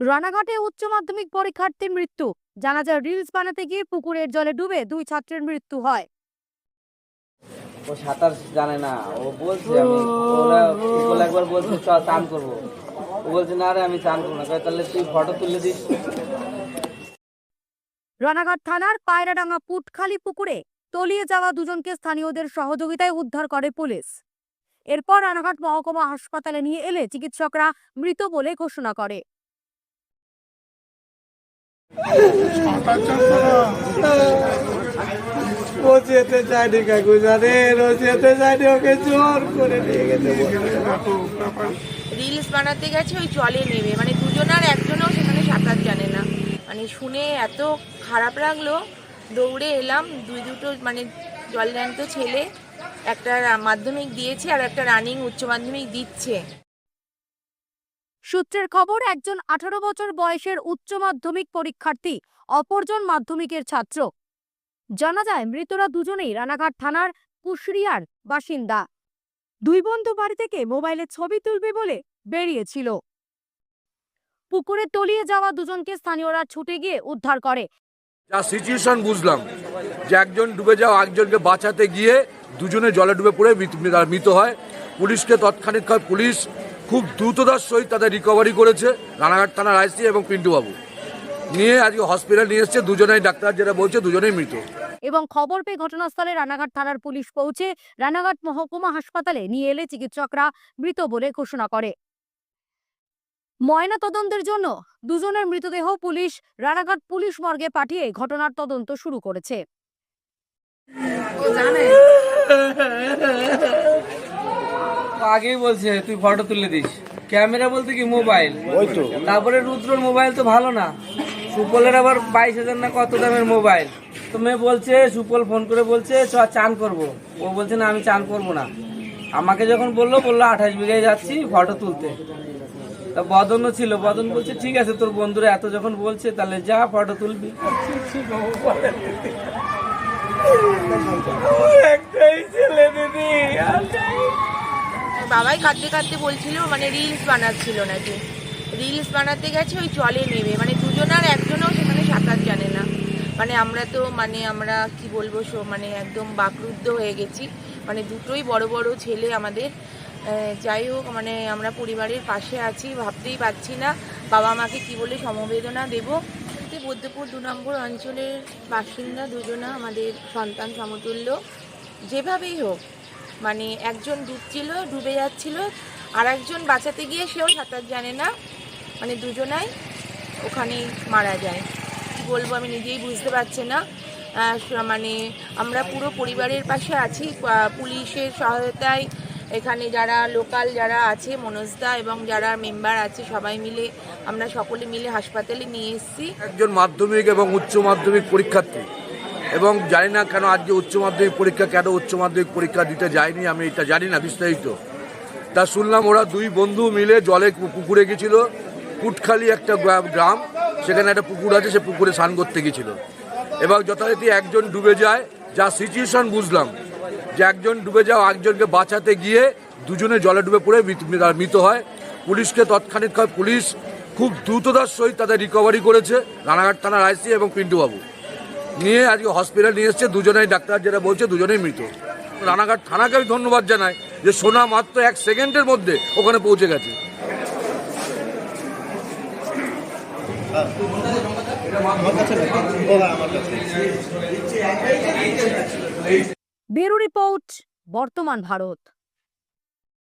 রানাঘাটে উচ্চ মাধ্যমিক পরীক্ষার্থীর মৃত্যু। জানা যায় রিলস বানাতে গিয়ে পুকুরের জলে ডুবে দুই ছাত্রের মৃত্যু হয়। ও সাঁতার জানে না। ও বলছে আমি ওরা একবার বলছে চ চান করব। ও বলছে না রে আমি চান করব না। তাহলে তুই ফটো তুলে দিস। রানাঘাট থানার পায়রাডাঙ্গা পুটখালি পুকুরে তলিয়ে যাওয়া দুজনকে স্থানীয়দের সহযোগিতায় উদ্ধার করে পুলিশ। এরপর রানাঘাট মহকুমা হাসপাতালে নিয়ে এলে চিকিৎসকরা মৃত বলে ঘোষণা করে। ও যেতে চায়নি কাকু জানেন ও যেতে চায়নি ওকে জোর করে নিয়ে গেছে। রিলস বানাতে গেছে, ওই জলে নেবে মানে দুজনার একজনও সেখানে সাঁতার জানে না। মানে শুনে এত খারাপ লাগল। দৌড়ে এলাম, দুই দুটো মানে জল জ্যান্ত ছেলে একটা মাধ্যমিক দিয়েছে আর একটা রানিং, উচ্চ মাধ্যমিক দিচ্ছে। সূত্রের খবর, একজন আঠারো বছর বয়সের উচ্চ মাধ্যমিক পরীক্ষার্থী, অপরজন মাধ্যমিকের ছাত্র। জানা যায়, মৃতরা দুজনেই রানাঘাট থানার কুশরিয়ার বাসিন্দা। দুই বন্ধু বাড়ি থেকে মোবাইলে ছবি তুলবে বলে বেরিয়েছিল। পুকুরে তলিয়ে যাওয়া দুজনকে স্থানীয়রা ছুটে গিয়ে উদ্ধার করে। যা সিচুয়েশন বুঝলাম, যে একজন ডুবে যাওয়া একজনকে বাঁচাতে গিয়ে দুজনে জলে ডুবে পড়ে মৃত- হয়। পুলিশকে তৎক্ষণিক পুলিশ খুব দ্রুততার সহিত তাদের রিকভারি করেছে রানাঘাট থানার আইসি এবং পিন্টু বাবু। নিয়ে আজকে হসপিটাল নিয়ে এসছে দুজনেই ডাক্তার যেটা বলছে দুজনেই মৃত। এবং খবর পেয়ে ঘটনাস্থলে রানাঘাট থানার পুলিশ পৌঁছে রানাঘাট মহকুমা হাসপাতালে নিয়ে এলে চিকিৎসকরা মৃত বলে ঘোষণা করে। ময়না তদন্তের জন্য দুজনের মৃতদেহ পুলিশ রানাঘাট পুলিশ মর্গে পাঠিয়ে ঘটনার তদন্ত শুরু করেছে। আগেই বলছে তুই ফটো তুলে দিস। ক্যামেরা বলতে কি মোবাইল ওই তো। তারপরে রুদ্রর মোবাইল তো ভালো না। সুপলের আবার বাইশ হাজার না কত দামের মোবাইল তো মেয়ে বলছে সুপল ফোন করে বলছে চ চান করব। ও বলছে না আমি চান করব না। আমাকে যখন বলল বলল আঠাশ বিঘায় যাচ্ছি ফটো তুলতে। তা বদনও ছিল বদন বলছে ঠিক আছে তোর বন্ধুরা এত যখন বলছে তাহলে যা ফটো তুলবি। বাবাই কাঁদতে কাঁদতে বলছিল মানে রিলস বানাচ্ছিল নাকি। রিলস বানাতে গেছে, ওই জলে নেবে। মানে দুজন আর একজনও সেখানে সাঁতার জানে না। মানে আমরা তো মানে আমরা কি বলব সো মানে একদম বাকরুদ্ধ হয়ে গেছি। মানে দুটোই বড় বড় ছেলে আমাদের। যাই হোক মানে আমরা পরিবারের পাশে আছি, ভাবতেই পারছি না। বাবা মাকে কি বলে সমবেদনা দেব। বৌদ্ধপুর দু নম্বর অঞ্চলের বাসিন্দা দুজনা আমাদের সন্তান সমতুল্য। যেভাবেই হোক মানে একজন ডুবছিল, ডুবে যাচ্ছিল আর একজন বাঁচাতে গিয়ে সেও সাঁতার জানে না। মানে দুজনাই ওখানেই মারা যায়। কি বলব আমি নিজেই বুঝতে পারছি না। মানে আমরা পুরো পরিবারের পাশে আছি পুলিশের সহায়তায়। এখানে যারা লোকাল যারা আছে, মনোজদা এবং যারা মেম্বার আছে, সবাই মিলে আমরা সকলে মিলে হাসপাতালে নিয়ে এসেছি। একজন মাধ্যমিক এবং উচ্চ মাধ্যমিক পরীক্ষার্থী। এবং জানি না কেন আজকে উচ্চ মাধ্যমিক পরীক্ষা, কেন উচ্চ মাধ্যমিক পরীক্ষা দিতে যায়নি, আমি এটা জানি না, বিস্তারিত। তা শুনলাম ওরা দুই বন্ধু মিলে জলে পুকুরে গেছিল কুটখালি একটা গ্রাম, সেখানে একটা পুকুর আছে, সে পুকুরে স্নান করতে গেছিল। এবং যথারীতি একজন ডুবে যায়, যা সিচুয়েশন বুঝলাম, যে একজন ডুবে যাও একজনকে বাঁচাতে গিয়ে দুজনে জলে ডুবে পড়ে মৃত- হয়। পুলিশকে তৎক্ষণিক পুলিশ খুব দ্রুততার সহিত তাদের রিকভারি করেছে, রানাঘাট থানার আইসি এবং পিন্টু বাবু নিয়ে আজকে হসপিটাল নিয়ে এসছে, দুজনেই ডাক্তার যেটা বলছে, দুজনেই মৃত। রানাঘাট থানাকে আমি ধন্যবাদ জানাই যে সোনা মাত্র এক সেকেন্ডের মধ্যে ওখানে পৌঁছে গেছে। ব্যুরো রিপোর্ট, বর্তমান ভারত।